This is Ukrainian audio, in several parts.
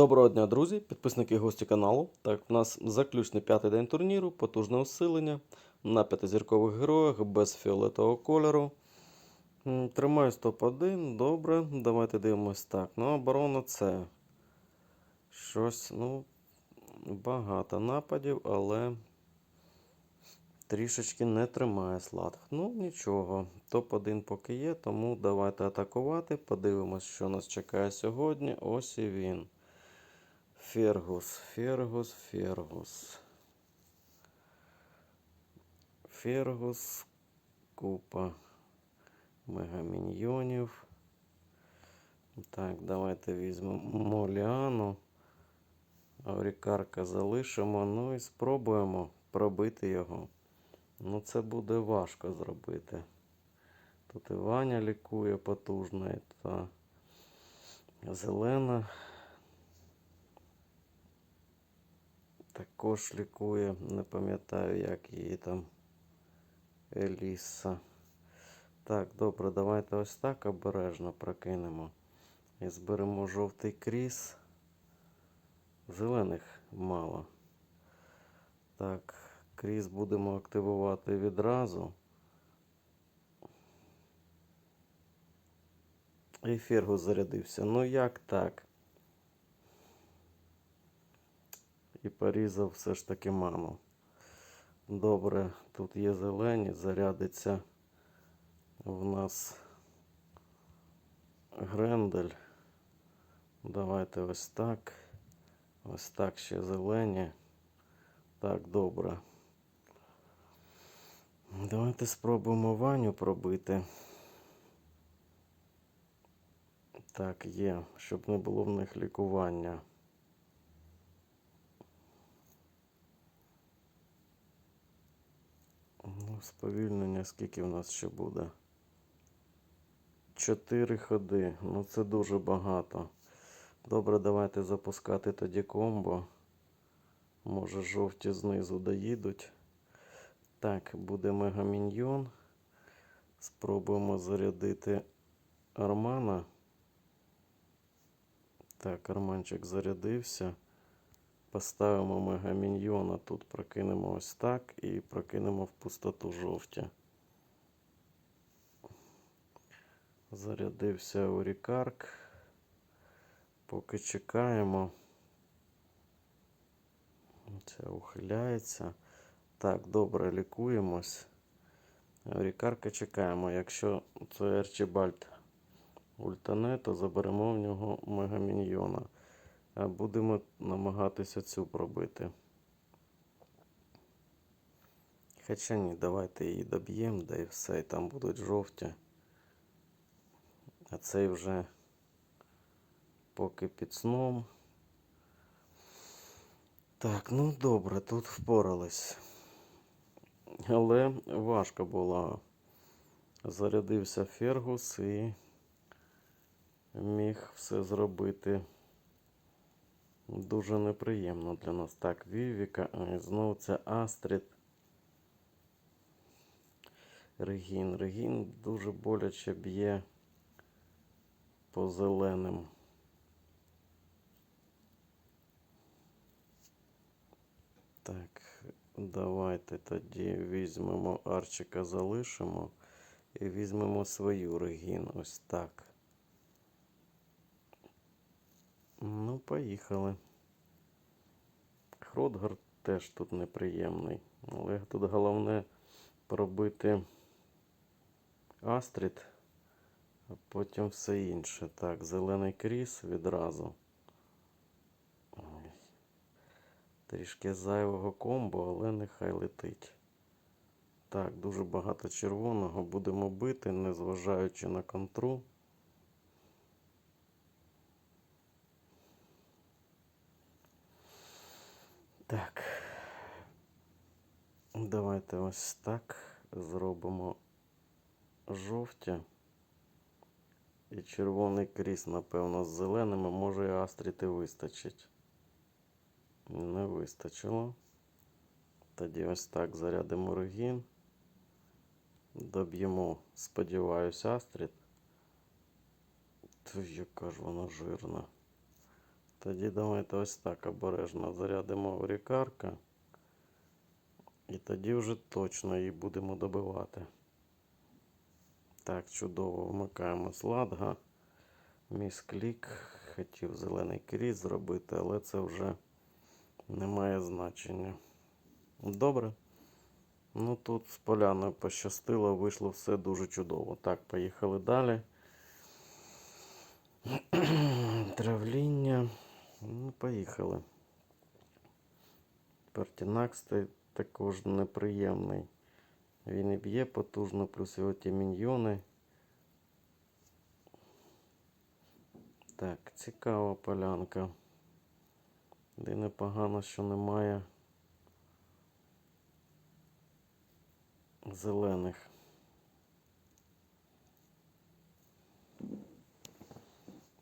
Доброго дня, друзі, підписники і гості каналу. Так, у нас заключний п'ятий день турніру, потужне усилення на п'ятизіркових героях без фіолетового кольору. Тримаю топ-1, добре. Давайте дивимось так. Ну, оборона це щось, ну, багато нападів, але трішечки не тримає слад. Ну, нічого. Топ-1 поки є, тому давайте атакувати. Подивимось, що нас чекає сьогодні. Ось і він. Фергус, Фергус, Фергус. Фергус, купа мегаміньйонів. Так, давайте візьмемо Моліану. Аврікарка залишимо. Ну і спробуємо пробити його. Ну, це буде важко зробити. Тут і Ваня лікує потужно, і та зелена. Також лікує, не пам'ятаю, як її там Еліса. Так, добре, давайте ось так обережно прокинемо. І зберемо жовтий кріс. Зелених мало. Так, кріс будемо активувати відразу. І зарядився. Ну як так? І порізав все ж таки ману. Добре, тут є зелені, зарядиться в нас Грендель. Давайте ось так. Ось так ще зелені. Так, добре. Давайте спробуємо Ваню пробити. Так, є, щоб не було в них лікування. Ну, сповільнення скільки в нас ще буде? Чотири ходи. Ну це дуже багато. Добре, давайте запускати тоді комбо. Може жовті знизу доїдуть. Так, буде мегаміньйон. Спробуємо зарядити Армана. Так, Арманчик зарядився. Поставимо мегаміньйона, тут прокинемо ось так і прокинемо в пустоту жовті. Зарядився Урікарк. Поки чекаємо. Це ухиляється. Так, добре, лікуємось. Урікарка чекаємо. Якщо це Арчибальд ультане, то заберемо в нього мегаміньйона. Будемо намагатися цю пробити. Хоча ні, давайте її доб'ємо, да і все, і там будуть жовті. А цей вже поки під сном. Так, ну добре, тут впорались. Але важко було. Зарядився Фергус і міг все зробити. Дуже неприємно для нас. Так, Вівіка, а, знову це Астрід. Регін. Регін дуже боляче б'є по зеленим. Так, давайте тоді візьмемо Арчика, залишимо і візьмемо свою Регін. Ось так. Ну, поїхали. Хродгар теж тут неприємний. Але тут головне пробити Астрід, а потім все інше. Так, зелений кріс відразу. Трішки зайвого комбо, але нехай летить. Так, дуже багато червоного. Будемо бити, незважаючи на контру. Так. Давайте ось так зробимо жовті. І червоний кріс, напевно, з зеленими. Може і астріти вистачить. Не вистачило. Тоді ось так зарядимо регін. Доб'ємо, сподіваюся, астрід. Та яка ж вона жирна. Тоді давайте ось так обережно зарядимо аурікарка. І тоді вже точно її будемо добивати. Так, чудово вмикаємо сладга. Місклік. Хотів зелений кріс зробити, але це вже не має значення. Добре. Ну тут з поляною пощастило, вийшло все дуже чудово. Так, поїхали далі. Травління. Ну, поїхали. Пертінакс та- також неприємний. Він і б'є потужно, плюс його ті міньйони. Так, цікава полянка. Де непогано, що немає зелених.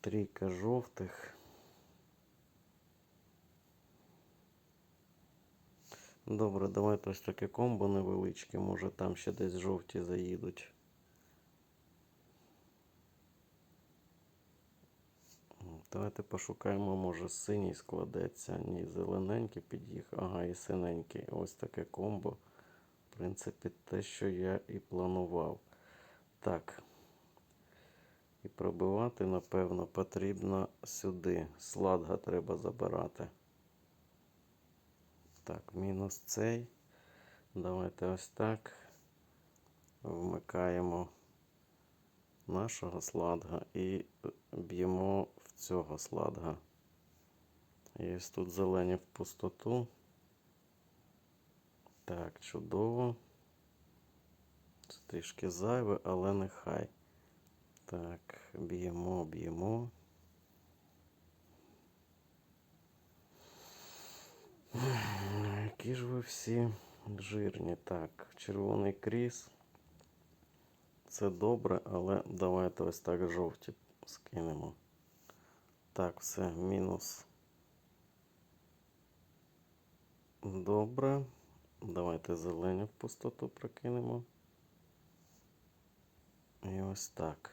Трійка жовтих. Добре, давайте ось таке комбо невеличке. Може там ще десь жовті заїдуть. Давайте пошукаємо, може синій складеться. Ні, зелененький під'їхав. Ага, і синенький. Ось таке комбо. В принципі, те, що я і планував. Так. І пробивати, напевно, потрібно сюди. Сладга треба забирати. Так, мінус цей. Давайте ось так. Вмикаємо нашого сладга і б'ємо в цього сладга. І ось тут зелені в пустоту. Так, чудово. Це трішки зайве, але нехай. Так, б'ємо, б'ємо. Які ж ви всі жирні. Так, червоний кріс. Це добре, але давайте ось так жовті скинемо. Так, все, мінус. Добре. Давайте зелені в пустоту прокинемо. І ось так.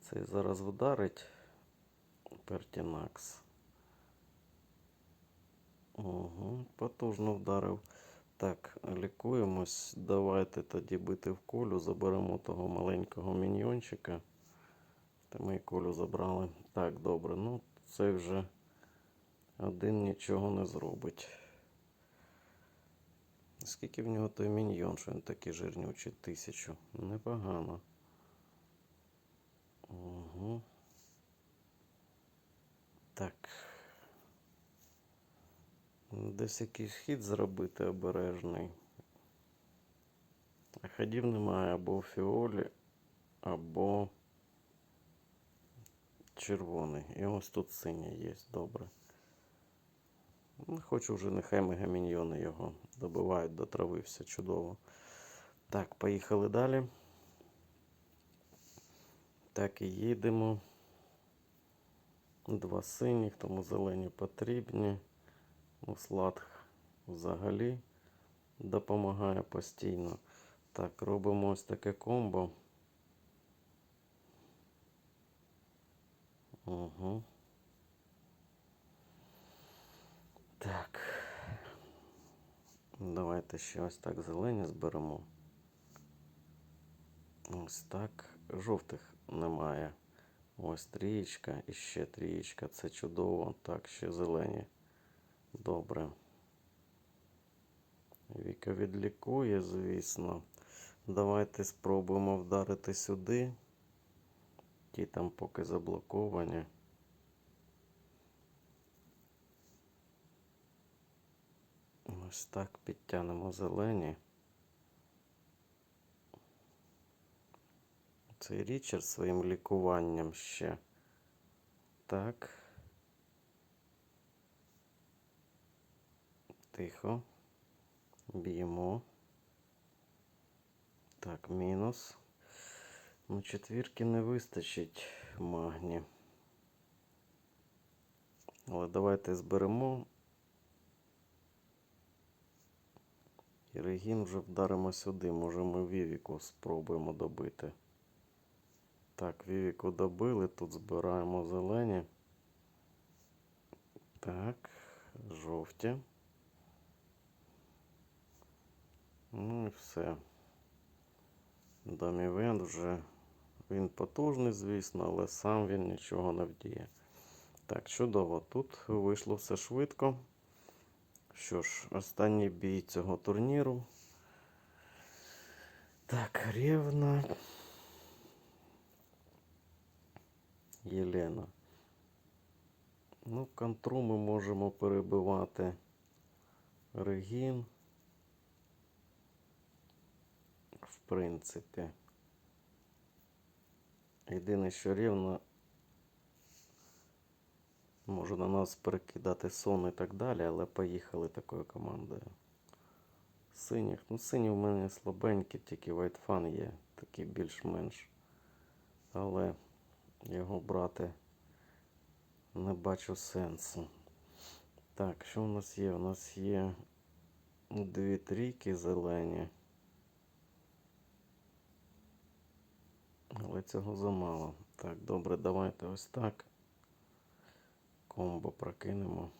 Цей зараз вдарить Пертінакс. Угу, потужно вдарив. Так, лікуємось. Давайте тоді бити в колю. Заберемо того маленького міньйончика. Ми і колю забрали. Так, добре. Ну, це вже один нічого не зробить. Скільки в нього той міньйон, що він такий жирнючий? Тисячу. Непогано. Угу. Так. Десь якийсь хід зробити обережний. А ходів немає або у фіолі, або червоний. І ось тут синій є, добре. Ну, Хочу вже нехай мегаміньйони його добивають, дотравився чудово. Так, поїхали далі. Так і їдемо. Два синіх, тому зелені потрібні. Ну, слад взагалі допомагає постійно. Так, робимо ось таке комбо. Угу. Так. Давайте ще ось так зелені зберемо. Ось так. Жовтих немає. Ось трієчка і ще трієчка. Це чудово. Так, ще зелені. Добре. Віка відлікує, звісно. Давайте спробуємо вдарити сюди. Ті там поки заблоковані. Ось так підтягнемо зелені. Цей Річард своїм лікуванням ще. Так. Тихо. Б'ємо. Так, мінус. Ну, четвірки не вистачить магні. Але давайте зберемо. І регін вже вдаримо сюди. Може ми Вівіку спробуємо добити. Так, Вівіку добили. Тут збираємо зелені. Так, жовті. Ну і все. Домівент вже він потужний, звісно, але сам він нічого не вдіє. Так, чудово. Тут вийшло все швидко. Що ж, останній бій цього турніру. Так, рівна. Єлена. Ну, контру ми можемо перебивати Регін. В принципі. Єдине, що рівно може на нас перекидати сон і так далі, але поїхали такою командою. Синіх. Ну, сині в мене слабенькі, тільки Вайтфан є, такий більш-менш. Але його брати не бачу сенсу. Так, що у нас є? У нас є дві трійки зелені. Але цього замало. Так, добре, давайте ось так. Комбо прокинемо.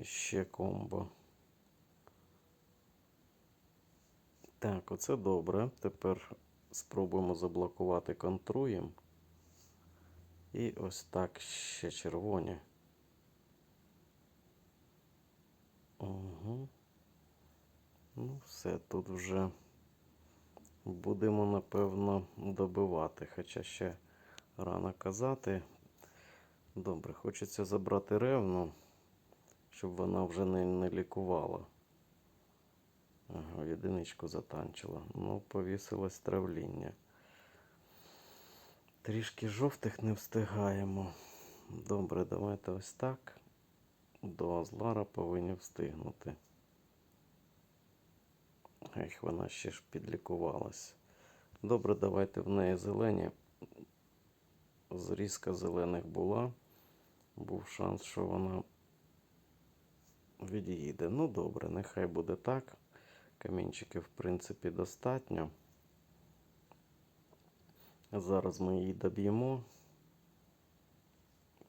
І ще комбо. Так, оце добре. Тепер спробуємо заблокувати контруєм. І ось так ще червоні. Угу. Ну, все, тут вже будемо, напевно, добивати. Хоча ще рано казати. Добре, хочеться забрати ревну, щоб вона вже не, не лікувала. Ага, єдиничку затанчила. Ну, повісилось травління. Трішки жовтих не встигаємо. Добре, давайте ось так. До Азлара повинні встигнути. Ех, вона ще ж підлікувалась. Добре, давайте в неї зелені. Зрізка зелених була. Був шанс, що вона від'їде. Ну, добре, нехай буде так. Камінчиків, в принципі, достатньо. Зараз ми її доб'ємо.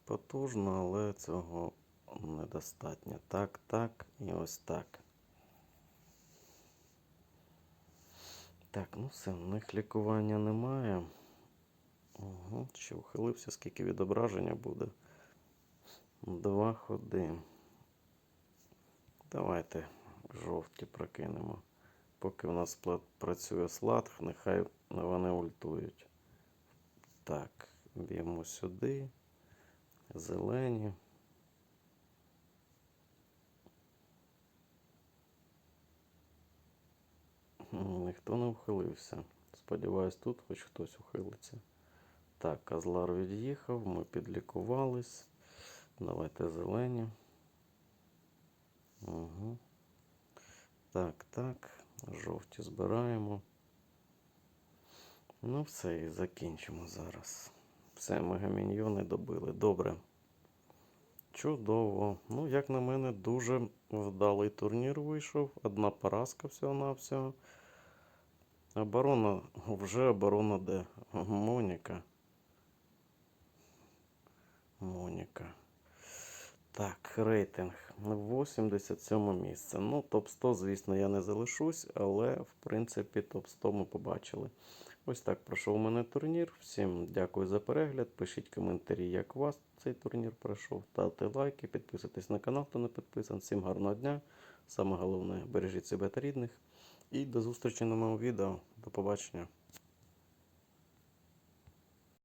Потужно, але цього недостатньо. Так, так і ось так. Так, ну все, в них лікування немає. Угу, ще ухилився, скільки відображення буде. Два ходи. Давайте жовті прокинемо. Поки у нас працює слад, нехай вони ультують. Так, б'ємо сюди. Зелені. Ніхто не ухилився. Сподіваюсь, тут хоч хтось ухилиться. Так, Казлар від'їхав, ми підлікувались. Давайте зелені. Угу. Так, так. Жовті збираємо. Ну, все, і закінчимо зараз. Все, мегаміньйони добили. Добре. Чудово. Ну, як на мене, дуже вдалий турнір вийшов. Одна поразка всього-навсього. Оборона, вже оборона де? Моніка. Моніка. Так, рейтинг 87 місце. Ну, топ-100, звісно, я не залишусь, але в принципі топ-100 ми побачили. Ось так пройшов у мене турнір. Всім дякую за перегляд. Пишіть коментарі, як у вас цей турнір пройшов. Ставте лайки, підписуйтесь на канал, хто не підписаний. Всім гарного дня. Саме головне, бережіть себе та рідних. І до зустрічі на моєму відео. До побачення.